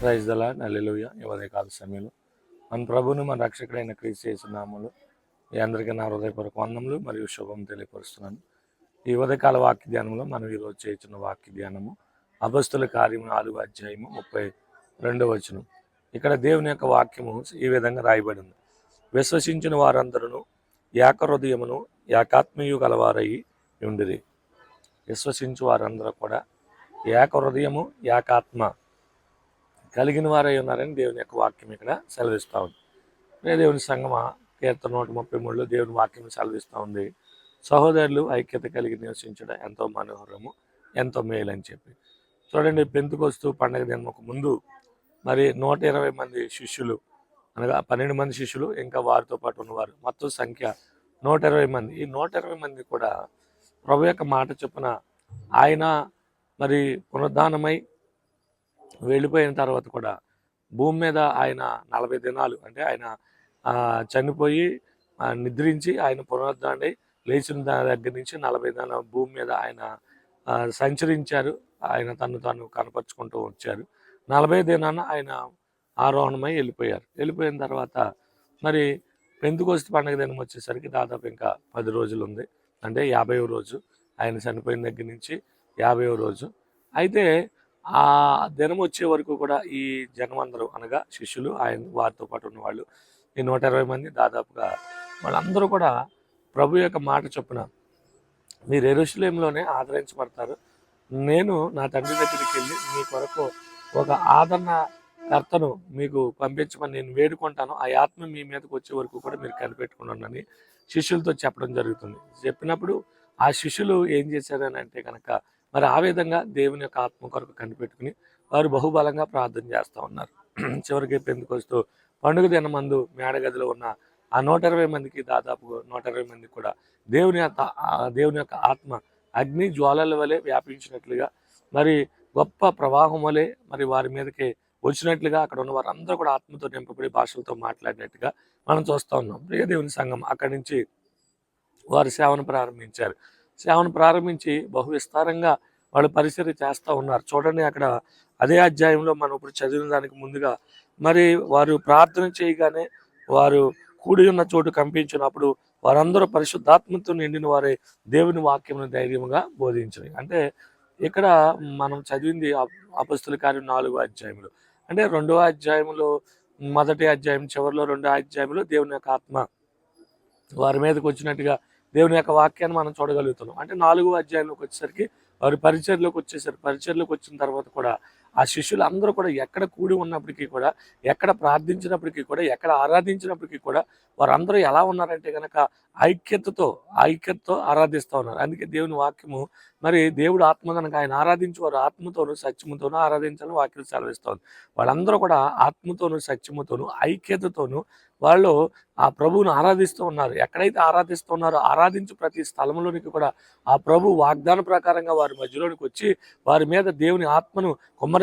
Praise దలా నల్లెలుయ ఉదయ సమయంలో మన ప్రభువును మన రక్షకుడైన క్రీస్తు చేస్తున్నాములు మీ అందరికీ నా హృదయపూర్వక వందములు మరియు శుభం తెలియపరుస్తున్నాను. ఈ ఉదయకాల వాక్య ధ్యానంలో మనం ఈరోజు చేస్తున్న వాక్య ధ్యానము అభస్తుల కార్యము నాలుగు అధ్యాయము ముప్పై రెండవ వచనం. ఇక్కడ దేవుని యొక్క వాక్యము ఈ విధంగా రాయబడింది. విశ్వసించిన వారందరూ ఏక హృదయమును ఏకాత్మీయు గలవారై ఉండిరి. విశ్వసించు వారందరూ కూడా ఏక హృదయము ఏకాత్మ కలిగిన వారై ఉన్నారని దేవుని యొక్క వాక్యం ఇక్కడ సెలవిస్తూ ఉంది. దేవుని సంగమ కీర్తన నూట ముప్పై మూడులో దేవుని వాక్యం సెలవిస్తూ ఉంది. సహోదరులు ఐక్యత కలిగి నివసించడం ఎంతో మనోహరము ఎంతో మేలు అని చెప్పి. చూడండి పెంతుకొస్తూ పండగ దినముకు ముందు మరి నూట ఇరవై మంది శిష్యులు అనగా పన్నెండు మంది శిష్యులు ఇంకా వారితో పాటు ఉన్నవారు మొత్తం సంఖ్య నూట ఇరవై మంది. ఈ నూట ఇరవై మంది కూడా ప్రభు యొక్క మాట చొప్పున ఆయన మరి పునర్ధానమై వెళ్ళిపోయిన తర్వాత కూడా భూమి మీద ఆయన నలభై దినాలు అంటే ఆయన చనిపోయి నిద్రించి ఆయన పునరుద్ధాన్ని లేచిన దగ్గర నుంచి నలభై దినాల భూమి మీద ఆయన సంచరించారు. ఆయన తను తను కనపరుచుకుంటూ వచ్చారు. నలభై దినాన ఆయన ఆరోహణమై వెళ్ళిపోయారు. వెళ్ళిపోయిన తర్వాత మరి పెందుకోస్తి పండుగ దినం వచ్చేసరికి దాదాపు ఇంకా పది రోజులు ఉంది అంటే యాభైవ రోజు. ఆయన చనిపోయిన దగ్గర నుంచి యాభైవ రోజు. అయితే ఆ దినం వచ్చే వరకు కూడా ఈ జనమందరూ అనగా శిష్యులు ఆయన వారితో పాటు ఉన్న వాళ్ళు ఈ నూట ఇరవై మంది దాదాపుగా వాళ్ళందరూ కూడా ప్రభు యొక్క మాట చొప్పున మీరు ఎరుషులేంలోనే ఆదరించబడతారు. నేను నా తండ్రి దగ్గరికి వెళ్ళి మీ కొరకు ఒక ఆదరణ కర్తను మీకు పంపించమని నేను వేడుకుంటాను. ఆ ఆత్మ మీ మీదకి వచ్చే వరకు కూడా మీరు కనిపెట్టుకున్నానని శిష్యులతో చెప్పడం జరుగుతుంది. చెప్పినప్పుడు ఆ శిష్యులు ఏం చేశారని అంటే కనుక మరి ఆ విధంగా దేవుని యొక్క ఆత్మ కొరకు కనిపెట్టుకుని వారు బహుబలంగా ప్రార్థన చేస్తూ ఉన్నారు. చివరికి పెందుకొస్తూ పండుగ దినమందు మేడగదిలో ఉన్న ఆ నూట ఇరవై మందికి దాదాపు నూట ఇరవై మందికి కూడా దేవుని యొక్క దేవుని యొక్క ఆత్మ అగ్ని జ్వాలల వలె వ్యాపించినట్లుగా మరి గొప్ప ప్రవాహం వలె మరి వారి మీదకి వచ్చినట్లుగా అక్కడ ఉన్న వారందరూ కూడా ఆత్మతో నింపబడి భాషలతో మాట్లాడినట్టుగా మనం చూస్తూ ఉన్నాం. ప్రియ దేవుని సంఘం అక్కడి నుంచి వారు సేవను ప్రారంభించారు. సేవను ప్రారంభించి బహు విస్తారంగా వాళ్ళు పరిచర్య చేస్తూ ఉన్నారు. చూడండి అక్కడ అదే అధ్యాయంలో మనం ఇప్పుడు చదివిన దానికి ముందుగా మరి వారు ప్రార్థన చేయగానే వారు కూడి ఉన్న చోటు కంపించినప్పుడు వారందరూ పరిశుద్ధాత్మతో నిండిన వారే దేవుని వాక్యము ధైర్యంగా బోధించారు. అంటే ఇక్కడ మనం చదివింది అపస్తుల కార్యం నాలుగో అధ్యాయంలో అంటే రెండవ అధ్యాయంలో మొదటి అధ్యాయం చివరిలో రెండో అధ్యాయంలో దేవుని యొక్క ఆత్మ వారి మీదకి వచ్చినట్టుగా దేవుని యొక్క వాక్యాన్ని మనం చూడగలుగుతున్నాం. అంటే నాలుగో అధ్యాయంలోకి వచ్చేసరికి వారి పరిచయలోకి వచ్చేసరికి పరిచర్లోకి వచ్చిన తర్వాత కూడా ఆ శిష్యులు అందరూ కూడా ఎక్కడ కూడి ఉన్నప్పటికీ కూడా ఎక్కడ ప్రార్థించినప్పటికీ కూడా ఎక్కడ ఆరాధించినప్పటికీ కూడా వారందరూ ఎలా ఉన్నారంటే కనుక ఐక్యతతో ఐక్యతతో ఆరాధిస్తూ ఉన్నారు. అందుకే దేవుని వాక్యము మరి దేవుడు ఆత్మ కనుక ఆయన ఆరాధించేవారు ఆత్మతోనూ సత్యముతోనూ ఆరాధించాలని వాక్యం సెలవిస్తోంది వాళ్ళందరూ కూడా ఆత్మతోనూ సత్యముతోనూ ఐక్యతతోనూ వాళ్ళు ఆ ప్రభువును ఆరాధిస్తూ ఉన్నారు. ఎక్కడైతే ఆరాధిస్తూ ఉన్నారో ఆరాధించు ప్రతి స్థలంలోనికి కూడా ఆ ప్రభు వాగ్దాన ప్రకారంగా వారి మధ్యలోనికి వచ్చి వారి మీద దేవుని ఆత్మను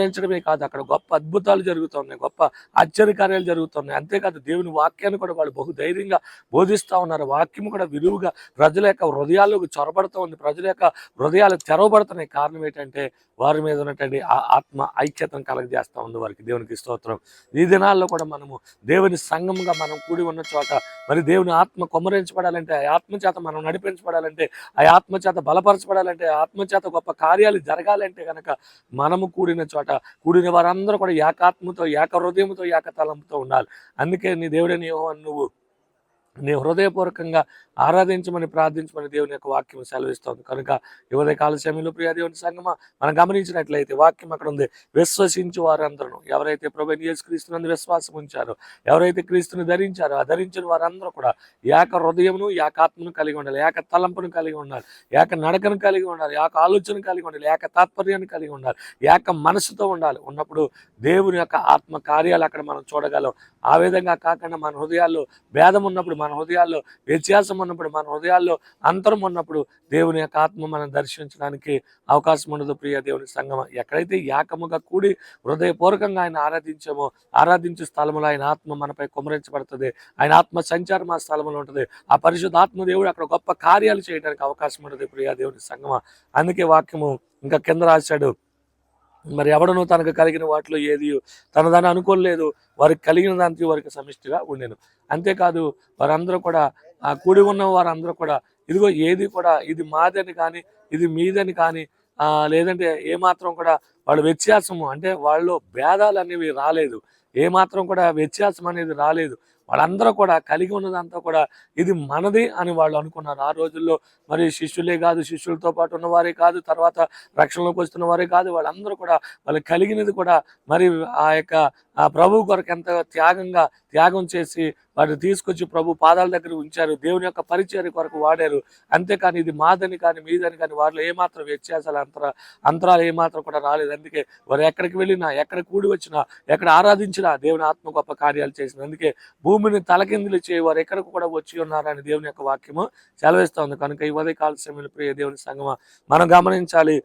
ఆనందించడమే కాదు అక్కడ గొప్ప అద్భుతాలు జరుగుతున్నాయి గొప్ప ఆశ్చర్యకార్యాలు జరుగుతున్నాయి. అంతేకాదు దేవుని వాక్యాన్ని కూడా వాళ్ళు బహుధైర్యంగా బోధిస్తూ ఉన్నారు. వాక్యం కూడా విలువగా ప్రజల యొక్క హృదయాల్లోకి చొరబడుతూ ఉంది. ప్రజల యొక్క హృదయాలు తెరవబడుతున్నాయి. కారణం ఏంటంటే వారి మీద ఉన్నటువంటి ఆ ఆత్మ ఐక్యతను కలగజేస్తూ ఉంది వారికి. దేవునికి స్తోత్రం. ఈ దినాల్లో కూడా మనము దేవుని సంఘంగా మనం కూడి ఉన్న చోట మరి దేవుని ఆత్మ కొమ్మరించబడాలంటే ఆ ఆత్మ చేత మనం నడిపించబడాలంటే ఆ ఆత్మ చేత బలపరచబడాలంటే ఆ ఆత్మ చేత గొప్ప కార్యాలు జరగాలంటే కనుక మనము కూడిన చోట కూడిన వారందరూ కూడా ఏకాత్మతో ఏక హృదయంతో ఏక తలంపుతో ఉండాలి. అందుకే నీ దేవుడే నీ నువ్వు నీ హృదయపూర్వకంగా ఆరాధించమని ప్రార్థించమని దేవుని యొక్క వాక్యం సెలవిస్తోంది. కనుక యువత కాల ప్రియా దేవుని సంగమా మనం గమనించినట్లయితే వాక్యం అక్కడ ఉంది. విశ్వసించు వారందరూ. ఎవరైతే ప్రభు క్రీస్తునందు విశ్వాసం ఉంచారో ఎవరైతే క్రీస్తుని ధరించారో ఆ ధరించిన వారందరూ కూడా ఏక హృదయమును ఏకాత్మను కలిగి ఉండాలి. ఏక తలంపును కలిగి ఉండాలి. ఏక నడకను కలిగి ఉండాలి. ఏక ఆలోచన కలిగి ఉండాలి. ఏక తాత్పర్యాన్ని కలిగి ఉండాలి. ఏక మనసుతో ఉండాలి. ఉన్నప్పుడు దేవుని యొక్క ఆత్మ కార్యాలు అక్కడ మనం చూడగలం. ఆ విధంగా కాకుండా మన హృదయాల్లో భేదం ఉన్నప్పుడు మన హృదయాల్లో వ్యత్యాసం ఉన్నప్పుడు మన హృదయాల్లో అంతరం ఉన్నప్పుడు దేవుని యొక్క ఆత్మ మనం దర్శించడానికి అవకాశం ఉండదు ప్రియ దేవుని సంగమ. ఎక్కడైతే ఏకముగా కూడి హృదయపూర్వకంగా ఆయన ఆరాధించామో ఆరాధించే స్థలంలో ఆయన ఆత్మ మనపై కుమరించబడుతుంది. ఆయన ఆత్మ సంచారం ఆ స్థలంలో ఉంటుంది. ఆ పరిశుద్ధ ఆత్మ దేవుడు అక్కడ గొప్ప కార్యాలు చేయడానికి అవకాశం ఉంటుంది ప్రియ దేవుని సంగమ. అందుకే వాక్యము ఇంకా కింద రాశాడు. మరి ఎవడను తనకు కలిగిన వాటిలో ఏది తన దాన్ని అనుకోలేదు వారికి కలిగిన దానికి వారికి సమిష్టిగా ఉండేను. అంతేకాదు వారందరూ కూడా ఆ కూడి ఉన్న వారందరూ కూడా ఇదిగో ఏది కూడా ఇది మాదని కానీ ఇది మీదని కానీ ఆ లేదంటే ఏమాత్రం కూడా వాళ్ళ వ్యత్యాసము అంటే వాళ్ళు భేదాలు అనేవి రాలేదు. ఏమాత్రం కూడా వ్యత్యాసం అనేది రాలేదు. వాళ్ళందరూ కూడా కలిగి ఉన్నదంతా కూడా ఇది మనది అని వాళ్ళు అనుకున్నారు. ఆ రోజుల్లో మరి శిష్యులే కాదు శిష్యులతో పాటు ఉన్నవారే కాదు తర్వాత రక్షణలోకి వస్తున్న వారే కాదు వాళ్ళందరూ కూడా వాళ్ళు కలిగినది కూడా మరి ఆ యొక్క ఆ ప్రభు కొరకు ఎంత త్యాగంగా త్యాగం చేసి వాటిని తీసుకొచ్చి ప్రభు పాదాల దగ్గర ఉంచారు. దేవుని యొక్క పరిచయం కొరకు వాడారు. అంతేకాని ఇది మాదని కానీ మీదని కానీ వారిలో ఏమాత్రం వ్యత్యాసాలు అంతర అంతరాలు ఏమాత్రం కూడా రాలేదు. అందుకే వారు ఎక్కడికి వెళ్ళినా ఎక్కడ కూడి వచ్చినా ఎక్కడ ఆరాధించినా దేవుని ఆత్మ గొప్ప కార్యాలు చేసిన. అందుకే భూమిని తలకిందులు చేయి వారు ఎక్కడికి కూడా వచ్చి ఉన్నారని దేవుని యొక్క వాక్యము సెలవిస్తోంది కనుక ఈ ఉదయ కాల సమయంలో ప్రియ దేవుని సంగమ మనం గమనించాలి.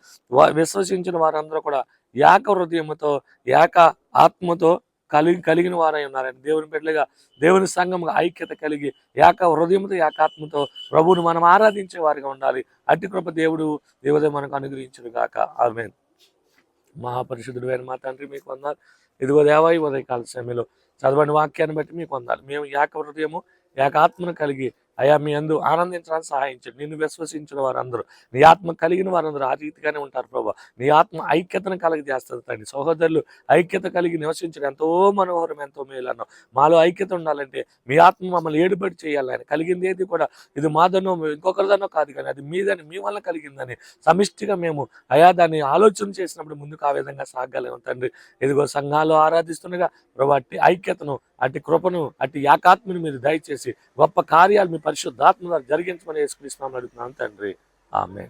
విశ్వసించిన వారందరూ కూడా ఏక హృదయముతో ఏక ఆత్మతో కలిగి కలిగిన వారై ఉన్నారని దేవుని బిడ్డలుగా దేవుని సంఘముగా ఐక్యత కలిగి ఏక హృదయంతో ఏకాత్మతో ప్రభువును మనం ఆరాధించే వారిగా ఉండాలి. అట్టి కృప దేవుడు దేవుదే మనకు అనుగ్రహించును గాక. ఆమె మహాపరిశుద్ధుడు అయిన మా తండ్రి మీకు వందాలు. ఇదిగో దేవా ఈ ఉదయకాల సమయంలో చదవని వాక్యాన్ని బట్టి మీకు వందాలి. మేము ఏక హృదయము ఏకాత్మను కలిగి అయా మీ అందు ఆనందించడానికి సహాయించండి. నిన్ను విశ్వసించిన వారందరూ నీ ఆత్మ కలిగిన వారందరూ ఆ రీతిగానే ఉంటారు ప్రభా. నీ ఆత్మ ఐక్యతను కలగజేస్తుంది తండ్రి. సహోదరులు ఐక్యత కలిగి నివసించడం ఎంతో మనోహరం ఎంతో మేలు అన్నాం మాలో ఐక్యత ఉండాలంటే మీ ఆత్మ మమ్మల్ని ఏడుబడి చేయాలి కలిగింది ఏది కూడా ఇది మాదనో ఇంకొకరిదనో కాదు కానీ అది మీదని మీ వల్ల కలిగిందని సమిష్టిగా మేము అయా దాన్ని ఆలోచన చేసినప్పుడు ముందుకు ఆ విధంగా సాగలేము తండ్రి. ఇదిగో సంఘాలు ఆరాధిస్తుండగా ప్రభా ఐక్యతను అట్టి కృపను అట్టి యాకాత్మని మీరు దయచేసి గొప్ప కార్యాలు మీ పరిశుద్ధాత్మ ద్వారా జరిగించమని యేసుక్రీస్తున్నామని అడుగుతున్నాను తండ్రి. ఆమె